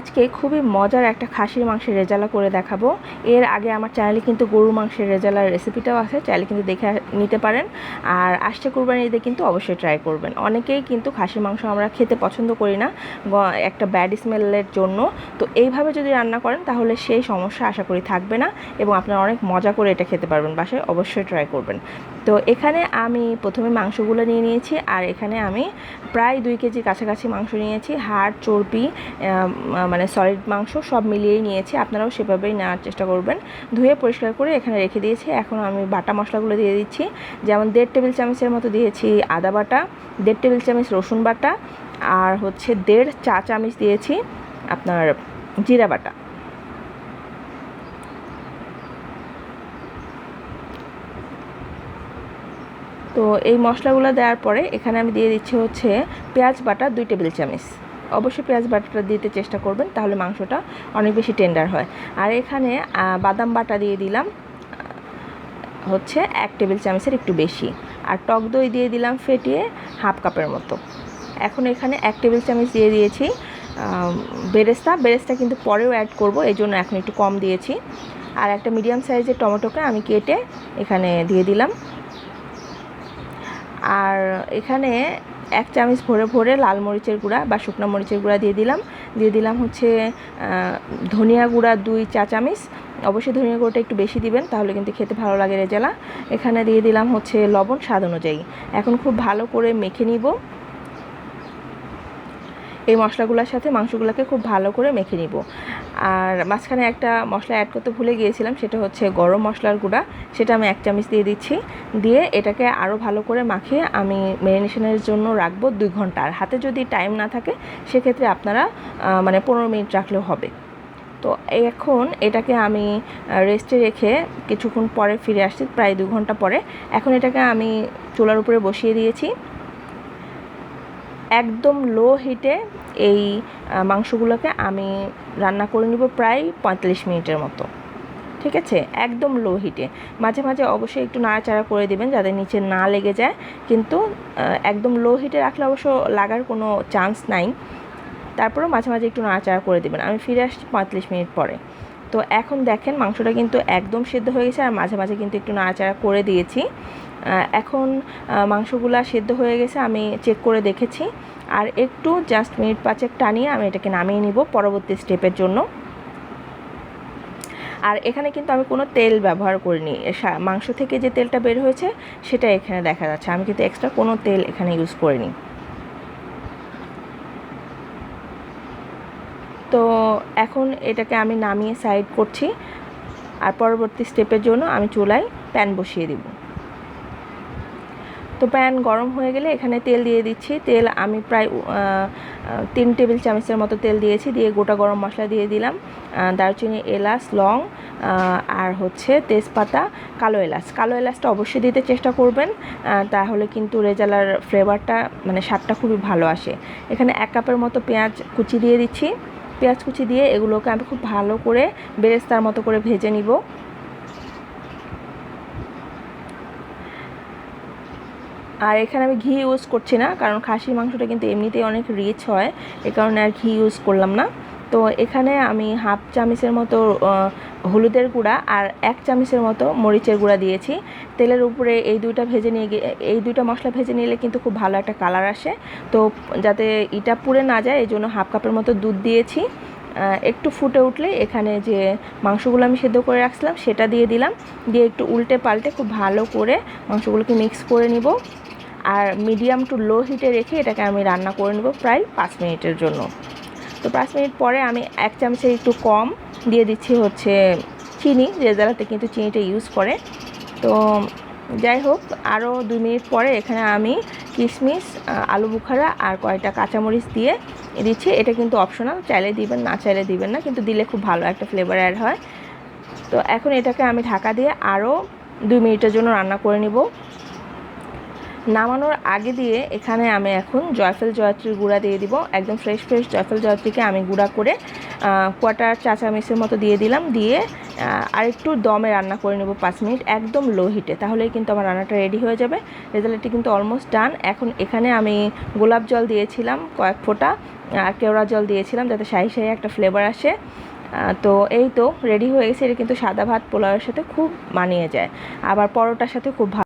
আজকে খুবই মজার একটা খাসির মাংসের রেজালা করে দেখাবো। এর আগে আমার চ্যানেলে কিন্তু গরুর মাংসের রেজালার রেসিপিটাও আছে চাইলে কিন্তু দেখে নিতে পারেন। আর আসছে কুরবানি ঈদে কিন্তু অবশ্যই ট্রাই করবেন। অনেকেই কিন্তু খাসির মাংস আমরা খেতে পছন্দ করি না একটা ব্যাড স্মেলের জন্য। তো এইভাবে যদি রান্না করেন, তাহলে সেই সমস্যা আশা করি থাকবে না এবং আপনারা অনেক মজা করে এটা খেতে পারবেন, বাসায় অবশ্যই ট্রাই করবেন। তো এখানে আমি প্রথমে মাংসগুলো নিয়ে নিয়েছি, আর এখানে আমি প্রায় দুই কেজি কাছাকাছি মাংস নিয়েছি, হাড়, চর্বি মানে সলিড মাংস সব মিলিয়েই নিয়েছি। আপনারাও সেভাবেই নেওয়ার চেষ্টা করবেন। ধুয়ে পরিষ্কার করে এখানে রেখে দিয়েছি। এখন আমি বাটা মশলাগুলো দিয়ে দিচ্ছি। যেমন দেড় টেবিল চামচের মতো দিয়েছি আদা বাটা, দেড় টেবিল চামচ রসুন বাটা, আর হচ্ছে দেড় চা চামচ দিয়েছি আপনার জিরা বাটা। তো এই মশলাগুলো দেওয়ার পরে এখানে আমি দিয়ে দিচ্ছি হচ্ছে পেঁয়াজ বাটা দুই টেবিল চামচ। অবশ্যই পেঁয়াজ বাটাটা দিতে চেষ্টা করবেন, তাহলে মাংসটা অনেক বেশি টেন্ডার হয়। আর এখানে বাদাম বাটা দিয়ে দিলাম হচ্ছে এক টেবিল চামচের একটু বেশি। আর টক দই দিয়ে দিলাম ফেটিয়ে হাফ কাপের মতো। এখন এখানে এক টেবিল চামচ দিয়ে দিয়েছি বেরেস্তা। বেরেস্তা কিন্তু পরেও অ্যাড করব এই জন্য এখন একটু কম দিয়েছি। আর একটা মিডিয়াম সাইজের টমেটোকে আমি কেটে এখানে দিয়ে দিলাম। আর এখানে এক চামচ ভরে ভরে লাল মরিচের গুঁড়া বা শুকনো মরিচের গুঁড়া দিয়ে দিলাম। দিয়ে দিলাম হচ্ছে ধনিয়া গুঁড়া দুই চা চামচ। অবশ্যই ধনিয়া গুঁড়োটা একটু বেশি দিবেন, তাহলে কিন্তু খেতে ভালো লাগে রেজালা। এখানে দিয়ে দিলাম হচ্ছে লবণ স্বাদ অনুযায়ী। এখন খুব ভালো করে মেখে নিব। এই মশলাগুলোর সাথে মাংসগুলোকে খুব ভালো করে মেখে নিব। আর মাঝখানে একটা মশলা অ্যাড করতে ভুলে গিয়েছিলাম, সেটা হচ্ছে গরম মশলার গুঁড়া। সেটা আমি এক চামচ দিয়ে দিচ্ছি। দিয়ে এটাকে আরও ভালো করে মাখিয়ে আমি ম্যারিনেশনের জন্য রাখব দুই ঘণ্টা। আর হাতে যদি টাইম না থাকে, সেক্ষেত্রে আপনারা মানে পনেরো মিনিট রাখলেও হবে। তো এখন এটাকে আমি রেস্টে রেখে কিছুক্ষণ পরে ফিরে আসছি, প্রায় দু ঘণ্টা পরে। এখন এটাকে আমি চুলার উপরে বসিয়ে দিয়েছি। একদম লো হিটে এই মাংসগুলোকে আমি রান্না করে নিব প্রায় পঁয়তাল্লিশ মিনিটের মতো। ঠিক আছে? একদম লো হিটে মাঝে মাঝে অবশ্যই একটু নাড়াচাড়া করে দিবেন যাতে নিচে না লেগে যায়। কিন্তু একদম লো হিটে রাখলে অবশ্য লাগার কোনো চান্স নাই। তারপরেও মাঝে মাঝে একটু নাড়াচাড়া করে দিবেন। আমি ফিরে আসছি পঁয়তাল্লিশ মিনিট পরে। তো এখন দেখেন মাংসটা কিন্তু একদম সেদ্ধ হয়ে গেছে আর মাঝে মাঝে কিন্তু একটু নাড়াচাড়া করে দিয়েছি। এখন মাংসগুলা সেদ্ধ হয়ে গেছে, আমি চেক করে দেখেছি। আর একটু জাস্ট মিনিট পাঁচেক টানিয়ে আমি এটাকে নামিয়ে নিব পরবর্তী স্টেপের জন্য। আর এখানে কিন্তু আমি কোনো তেল ব্যবহার করিনি। মাংস থেকে যে তেলটা বের হয়েছে, সেটা এখানে দেখা যাচ্ছে। আমি কিন্তু এক্সট্রা কোনো তেল এখানে ইউজ করিনি। তো এখন এটাকে আমি নামিয়ে সাইড করছি। আর পরবর্তী স্টেপের জন্য আমি চুলায় প্যান বসিয়ে দিব। তো প্যান গরম হয়ে গেলে এখানে তেল দিয়ে দিচ্ছি। তেল আমি প্রায় তিন টেবিল চামচের মতো তেল দিয়েছি, দিয়ে গোটা গরম মশলা দিয়ে দিলাম। দারচিনি, এলাচ, লং আর হচ্ছে তেজপাতা, কালো এলাচ। কালো এলাচটা অবশ্যই দিতে চেষ্টা করবেন তাহলে কিন্তু রেজালার ফ্লেভারটা মানে স্বাদটা খুবই ভালো আসে। এখানে এক কাপের মতো পেঁয়াজ কুচি দিয়ে দিচ্ছি। পেঁয়াজ কুচি দিয়ে এগুলোকে আমি খুব ভালো করে বেরেস্তার মতো করে ভেজে নিব। আর এখানে আমি ঘি ইউজ করছি না, কারণ খাসির মাংসটা কিন্তু এমনিতেই অনেক রিচ হয়, এ কারণে আর ঘি ইউজ করলাম না। তো এখানে আমি হাফ চামচের মতো হলুদের গুঁড়া আর এক চামচের মতো মরিচের গুঁড়া দিয়েছি। তেলের উপরে এই দুইটা ভেজে নিয়ে এই দুইটা মশলা ভেজে নিলে কিন্তু খুব ভালো একটা কালার আসে। তো যাতে ইটা পুড়ে না যায় এই জন্য হাফ কাপের মতো দুধ দিয়েছি। একটু ফুটে উঠলে এখানে যে মাংসগুলো আমি সেদ্ধ করে রাখছিলাম, সেটা দিয়ে দিলাম। দিয়ে একটু উল্টে পাল্টে খুব ভালো করে মাংসগুলোকে মিক্স করে নিব। আর মিডিয়াম টু লো হিটে রেখে এটাকে আমি রান্না করে নেব প্রায় পাঁচ মিনিটের জন্য। তো পাঁচ মিনিট পরে আমি এক চামচের একটু কম দিয়ে দিচ্ছি হচ্ছে চিনি রেজালাতে কিন্তু চিনিটা ইউজ করে। তো যাই হোক আরও দুই মিনিট পরে এখানে আমি কিশমিশ, আলু বুখারা আর কয়েকটা কাঁচামরিচ দিয়ে দিচ্ছি। এটা কিন্তু অপশনাল চাইলে দিবেন, না চাইলে দিবেন না, কিন্তু দিলে খুব ভালো একটা ফ্লেভার অ্যাড হয়। তো এখন এটাকে আমি ঢাকা দিয়ে আরও দুই মিনিটের জন্য রান্না করে নিব। নামানোর আগে দিয়ে এখানে আমি এখন জয়ফল জয়ত্রীর গুঁড়া দিয়ে দিব। একদম ফ্রেশ ফ্রেশ জয়ফল জয়ত্রীকে আমি গুঁড়া করে কোয়াটার চা চামচের মতো দিয়ে দিলাম। দিয়ে আরেকটু দমে রান্না করে নেব পাঁচ মিনিট একদম লো হিটে তাহলেই কিন্তু আমার রান্নাটা রেডি হয়ে যাবে। রেজাল্টটি কিন্তু অলমোস্ট ডান এখন এখানে আমি গোলাপ জল দিয়েছিলাম কয়েক ফোঁটা আর কেওড়া জল দিয়েছিলাম যাতে শাহি শাহি একটা ফ্লেভার আসে। তো এই তো রেডি হয়ে গেছে। এটা কিন্তু সাদা ভাত পোলাওয়ের সাথে খুব মানিয়ে যায়। আবার পরোটার সাথে খুব ভালো